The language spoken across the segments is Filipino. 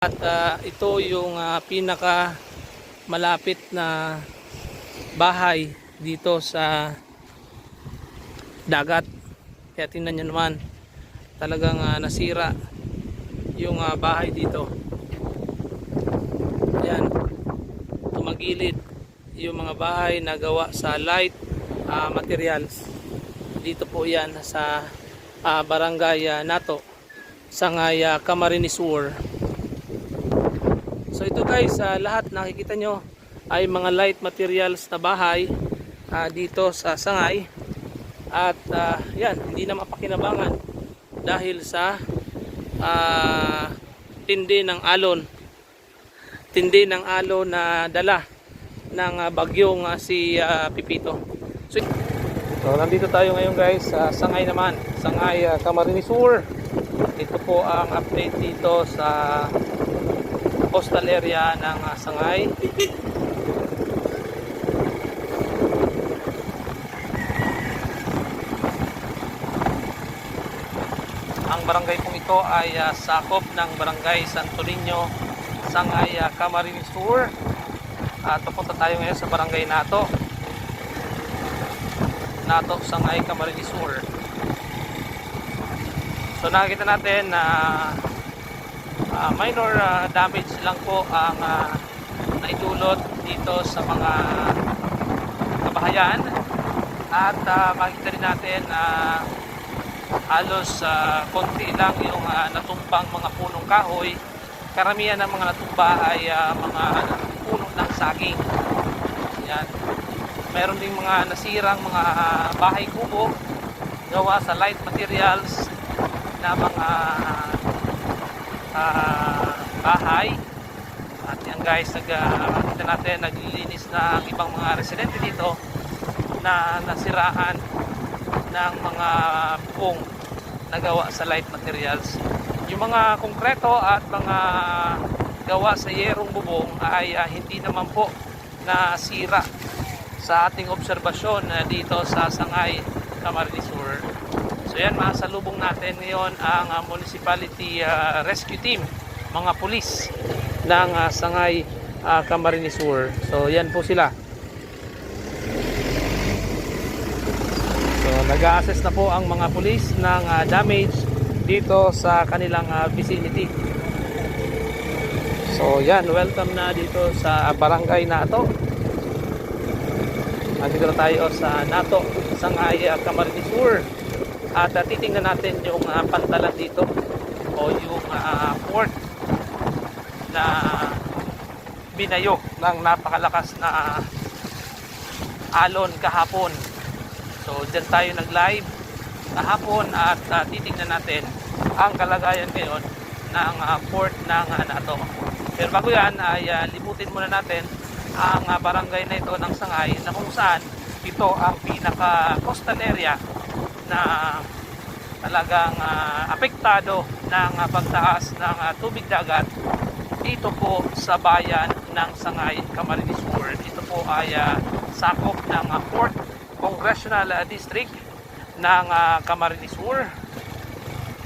At ah, ito yung ah, pinaka malapit na bahay dito sa dagat. Kaya tingnan nyo naman, talagang ah, nasira yung ah, bahay dito. Ayan, tumagilid yung mga bahay na gawa sa light ah, materials. Dito po yan sa ah, barangay ah, Nato, Sangay uh, Camarines Sur. So ito guys, sa lahat nakikita nyo ay mga light materials na bahay ah, dito sa Sangay. At ah, yan, hindi na mapakinabangan dahil sa ah, tindi ng alon. Tindi ng alon na dala ng ah, bagyong ah, si ah, Pipito. So, so nandito tayo ngayon guys sa Sangay naman. Sangay uh, Camarines Sur. Ito po ang update dito sa coastal area ng ah, Sangay. Ang barangay pong ito ay ah, sakop ng barangay Santo Niño, Sangay, uh, Camarines Sur. At papunta tayo ngayon sa barangay Nato. Nato, Sangay, Camarines Sur. So nakikita natin na ah, minor ah, damage lang po ang ah, naidulot dito sa mga kabahayan. At uh, makikita rin natin na halos ah, konti lang yung ah, natumbang mga punong kahoy. Karamihan ng mga natumba ay ah, mga puno ng saging. Yan. Meron ding mga nasirang mga bahay kubo gawa sa light materials na mga ah, bahay at yan guys nag, kita natin naglilinis na ang ibang mga residente dito na nasiraan ng mga bubong na gawa sa light materials yung mga konkreto at mga gawa sa yerong bubong ay ah, hindi naman po nasira sa ating obserbasyon ah, dito sa Sangay, Camarines Sur. So yan, masalubong natin ngayon ang ah, Municipality ah, Rescue Team, mga pulis ng ah, Sangay, ah, Camarines Sur. So yan po sila. So nag-a-assess na po ang mga pulis ng ah, damage dito sa kanilang ah, vicinity. So yan, welcome na dito sa barangay Nato. Nandito na tayo sa Nato, Sangay, uh, Camarines Sur. At uh, titingnan natin yung uh, pantalan dito o yung uh, port na binayo ng napakalakas na alon kahapon. So dyan tayo nag-live kahapon at uh, titingnan natin ang kalagayan ngayon ng uh, port ng uh, Nato. Pero bago yan ay uh, libutin muna natin ang uh, barangay na ito ng Sangay na kung saan ito ang pinaka coastal area na talagang uh, apektado ng uh, pagtaas ng uh, tubig dagat dito po sa bayan ng Sangay, Camarines Sur. Ito po ay uh, sakop ng uh, 4th Congressional uh, District ng uh, Camarines Sur.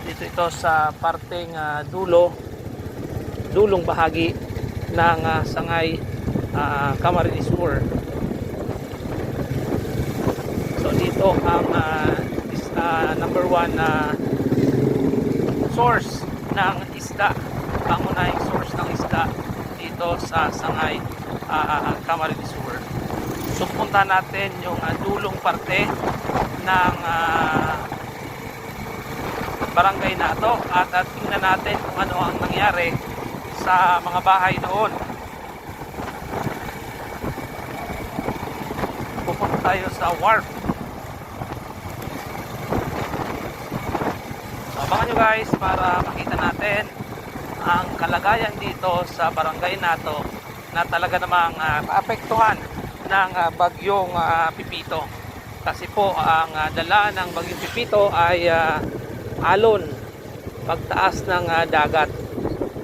Dito ito sa parteng uh, dulo, dulong bahagi ng uh, Sangay, uh, Camarines Sur. So dito ang uh, uh, number one na source ng isda, pangunahing source ng isda dito sa Sangay, uh, Camarines Sur. So punta natin yung uh, dulong parte ng uh, barangay na ito at, at tingnan natin kung ano ang nangyari sa mga bahay doon. Pupunta tayo sa wharf. Abangan nyo guys para makita natin ang kalagayan dito sa barangay nato na talaga namang uh, ng uh, bagyong uh, Pipito. Kasi po ang uh, dala ng bagyong Pipito ay uh, alon pagtaas ng uh, dagat.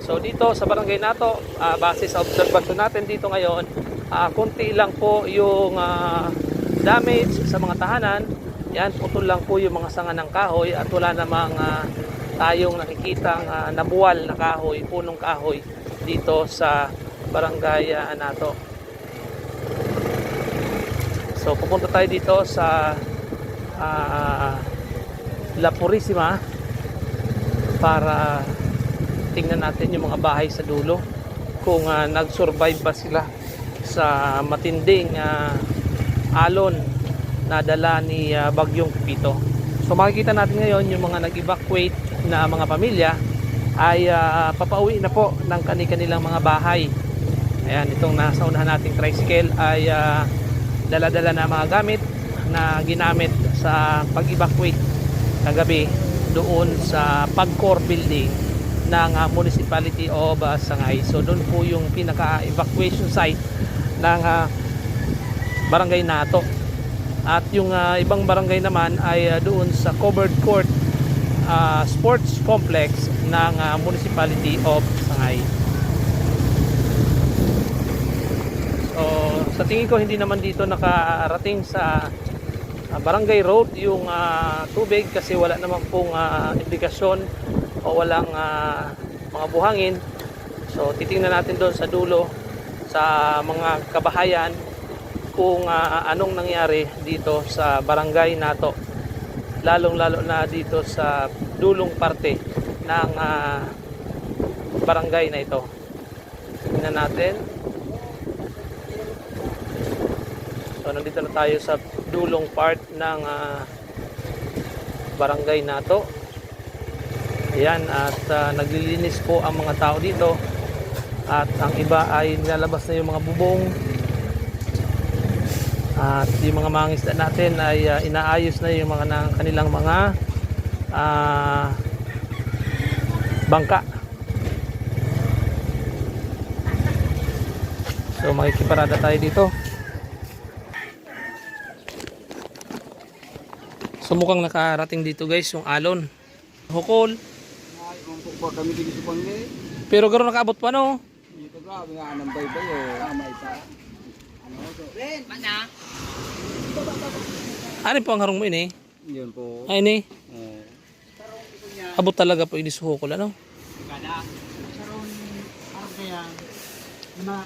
So dito sa barangay nato, uh, base sa obserbasyon natin dito ngayon, uh, konti lang po yung uh, damage sa mga tahanan. Yan, putol lang po yung mga sanga ng kahoy at wala namang uh, tayong nakikitang uh, nabuwal na kahoy, punong kahoy dito sa barangay ah, Anato. So pupunta tayo dito sa ah, La Purisima para tingnan natin yung mga bahay sa dulo kung ah, nag-survive ba sila sa matinding ah, alon na dala ni ah, Bagyong Pipito. So makikita natin ngayon yung mga nag-evacuate na mga pamilya ay ah, papauwi na po ng kani-kanilang mga bahay. Ayan, itong nasa unahan nating tricycle ay ah, dala-dala na mga gamit na ginamit sa pag-evacuate kagabi doon sa Pagcor building ng ah, Municipality of ah, Sangay. So doon po yung pinaka-evacuation site ng ah, barangay Nato. At yung ah, ibang barangay naman ay ah, doon sa covered court ah, sports complex ng ah, Municipality of Sangay. So, sa tingin ko hindi naman dito nakarating sa ah, barangay road yung ah, tubig kasi wala naman pong ah, indikasyon o walang ah, mga buhangin. So, titingnan natin doon sa dulo sa mga kabahayan kung ah, anong nangyari dito sa barangay nato. Lalong-lalo na dito sa dulong parte ng ah, barangay na ito. Tingnan natin. So nandito na tayo sa dulong part ng ah, barangay nato. Ayan at ah, naglilinis po ang mga tao dito. At ang iba ay nilalabas na yung mga bubong. At yung mga mangisda natin ay ah, inaayos na yung mga ng kanilang mga ah, bangka. So makikiparada tayo dito. So mukhang nakarating dito guys yung alon. Hukol. Pero garo nakaabot pa no. Dito grabe nga anong baybay oh. Pa. Ano po ang harong mo ini? Yun po. Ay ni. Oh. Abot talaga po ini sa hukol ano. Karon araw kaya na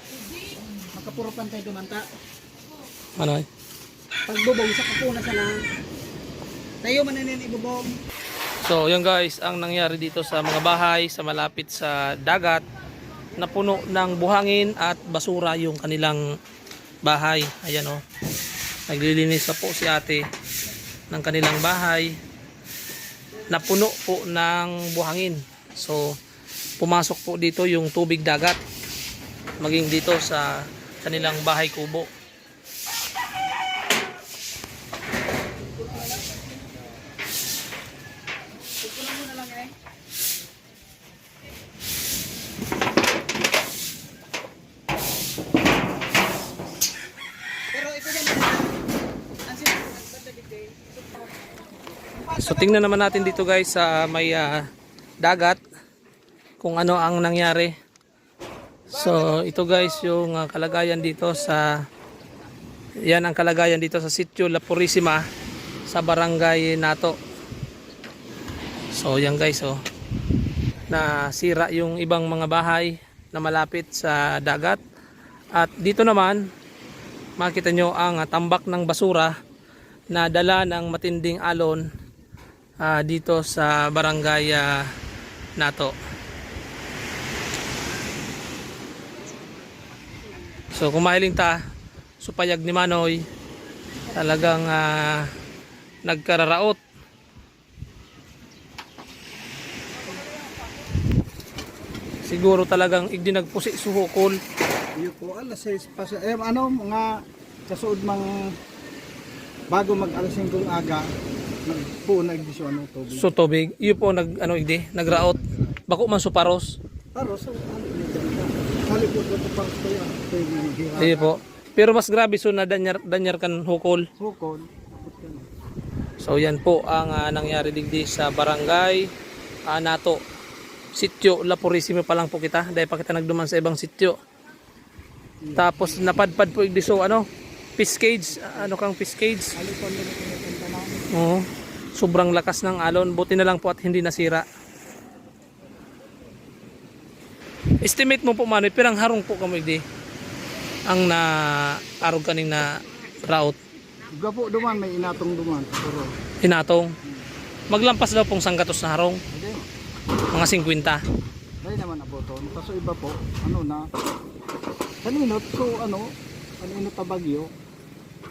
makapurupan tayo dumanta. Ano? eh? Pagbubong sa kapuna sa lang. Tayo mananin ibubong. So, yan guys, ang nangyari dito sa mga bahay sa malapit sa dagat na puno ng buhangin at basura yung kanilang bahay. Ayan oh. Naglilinis pa po si ate ng kanilang bahay na puno po ng buhangin. So, pumasok po dito yung tubig dagat maging dito sa kanilang bahay kubo. Pero ito yan na. Ang sinasabi So tingnan naman natin dito guys sa may ah, dagat kung ano ang nangyari. So ito guys yung ah, kalagayan dito sa yan ang kalagayan dito sa sitio La Purisima sa barangay Nato. So yan guys oh. Na sira yung ibang mga bahay na malapit sa dagat. At dito naman makita nyo ang ah, tambak ng basura na dala ng matinding alon ah, dito sa barangay ah, Nato. So kung mahiling ta, supayag ni Manoy, talagang ah, nagkararaot. Siguro talagang igdi nagpusi suhukol. Iyo po alas 6 pa eh ano mga kasuod mang bago mag alas 5 ng aga nagpo nagdisyo ano tubig. So tubig, iyo po nag ano igdi, nagraot. Bako man suparos. Pero so ano Kali po ko pa ko ya. Tubig Iyo po. Pero mas grabe so na danyar, danyar kan hukol. Hukon. So yan po ang ah, nangyari digdi sa barangay ah, Nato. Sityo La Purisima pa lang po kita dahil pa kita nagduman sa ibang sityo. Tapos napadpad po igdi so ano, fish cage, ano kang fish cage? Oo. Sobrang lakas ng alon, buti na lang po at hindi nasira. Estimate mo po manoy, pirang harong po kamo di ang na arog kaning na route Iba po duman, may inatong duman. Pero, hinatong. Maglampas daw pong sanggatos na harong, hindi. mga 50. Dahil naman aboton. Kaso iba po, ano na, kaninot, so ano, kaninot na bagyo,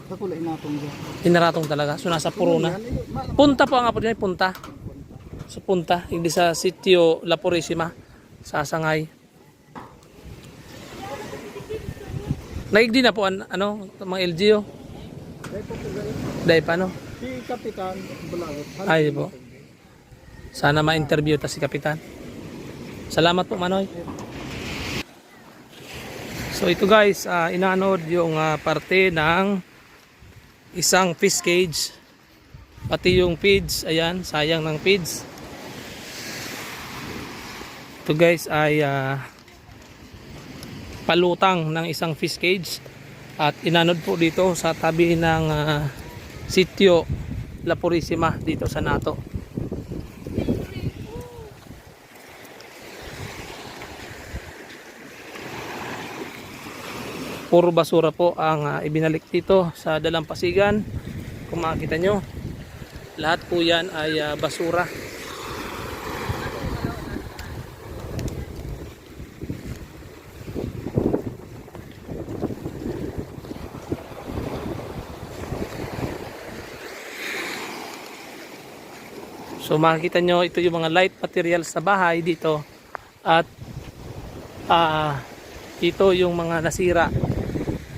sa kulay inatong dyan. Hinaratong talaga. So nasa na. Ma- Punta po ang apo din, punta. So punta, hindi sa sitio La Purisima, sa Sangay. Naigdi na po an, ano, mga LGO. Dahil pa no? Si Kapitan Bulagot. Ay po. Sana ma-interview ta si Kapitan. Salamat po Manoy. So ito guys, ah, inanod yung ah, parte ng isang fish cage. Pati yung feeds, ayan, sayang ng feeds. Ito guys ay ah, palutang ng isang fish cage at inanod po dito sa tabi ng ah, sitio La Purisima dito sa Nato. Puro basura po ang ah, ibinalik dito sa Dalampasigan. Kung makikita nyo, lahat po yan ay ah, basura. So makikita nyo ito yung mga light materials sa bahay dito at ah ito yung mga nasira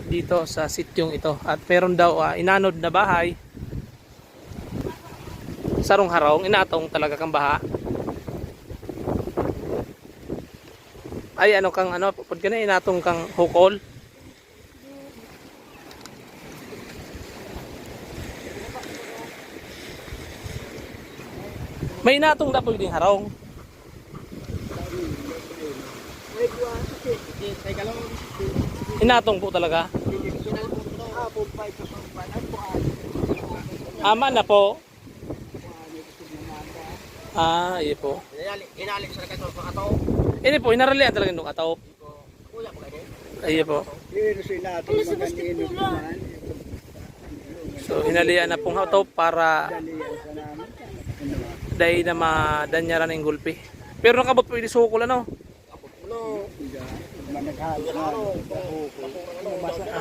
dito sa sityong ito. At meron daw ah, inanod na bahay. Sarong harong inatong talaga kang baha. Ay ano kang ano pud ka na inatong kang hukol. May inatong na po yung harong inatong po talaga? Ama na po. Ah iya po. Inalik sa kato. ini po inaralian talaga nung atop Kuya ko kayo. iya po. So hinalian na pong atop para dahil na madanyaran ng gulpi. Pero nakabot po yung sukol ano.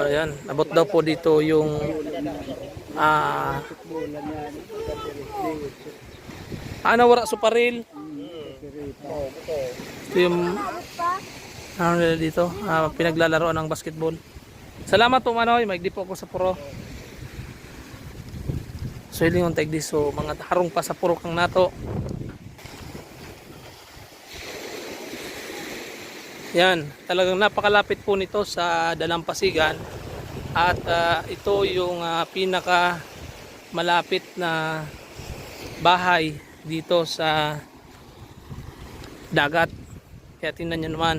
Ayan nabot daw po dito yung ah ano wala suparil ito yung ano nila dito? Ah, pinaglalaroan ng basketball. Salamat po manoy. Maigdi po ako sa puro. So hiling yung taigdi so mga harong pa sa puro kang nato yan talagang napakalapit po nito sa Dalampasigan. At ah, ito yung ah, pinaka malapit na bahay dito sa dagat. Kaya tingnan nyo naman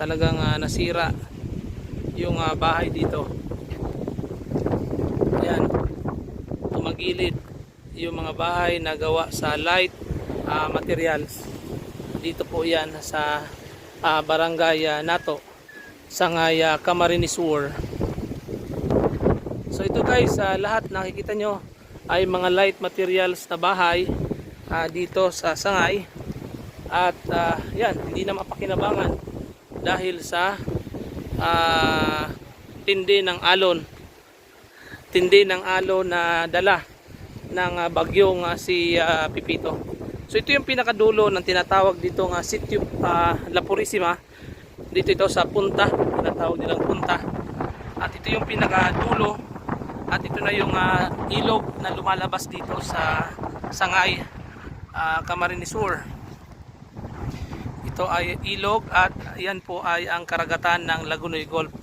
talagang ah, nasira yung ah, bahay dito. Yan tumagilid yung mga bahay na gawa sa light ah, materials. Dito po yan sa ah, barangay ah, Nato Sangay uh, Camarines Sur so ito guys ah, lahat nakikita nyo ay mga light materials na bahay ah, dito sa Sangay. At ah, yan hindi na mapakinabangan dahil sa ah, tindi ng alon. Tindi ng alon na dala ng ah, bagyong ah, si ah, Pipito so ito yung pinakadulo ng tinatawag dito nga sitio ah, La Purisima dito ito sa punta tinatawag nilang punta at ito yung pinakadulo at ito na yung ah, ilog na lumalabas dito sa Sangay ah, Camarines Sur ito ay ilog at yan po ay ang karagatan ng Lagunoy Golf.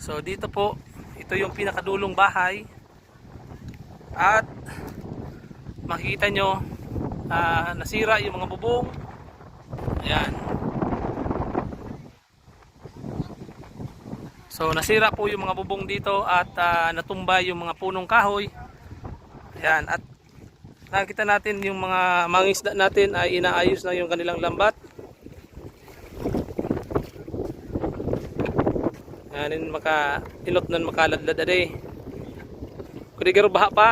So dito po, ito yung pinakadulong bahay. At makikita nyo, ah, nasira yung mga bubong. Ayan. So nasira po yung mga bubong dito at ah, natumba yung mga punong kahoy. Ayan. At nakikita natin yung mga mangisda natin ay inaayos na yung kanilang lambat Anin maka ilot nan makaladlad ade. Kudi garo baha pa.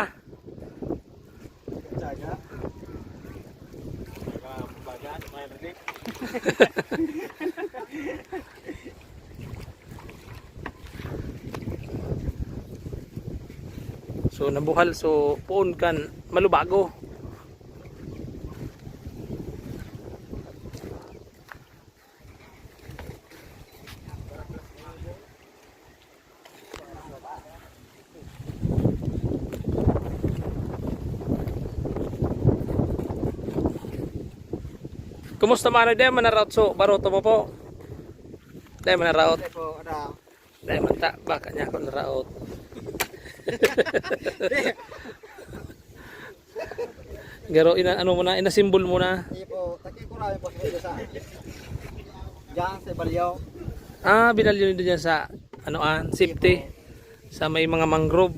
So nabuhal so puon kan malubago. Kumusta man na manaraut so baroto mo po? Manaraut. Ito po, ada. Dahil manta baka niya ako naraut. Garo ina ano mo na ina symbol mo na. Hindi po, taki ko rin po sa Diyan sa Balyaw. Ah, binalyo nito dyan sa ano ah, safety sa may mga mangrove.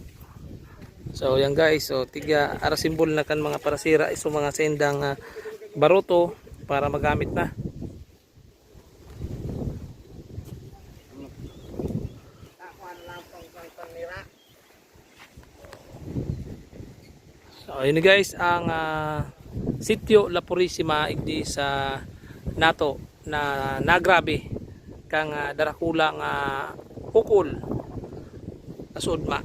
So yan guys, so tiga ara symbol na kan mga parasira iso mga sendang ah, baruto para magamit na. So yun guys ang ah, sitio La Purisima igdi sa nato na nagrabe kang uh, darakula nga hukol sa sudma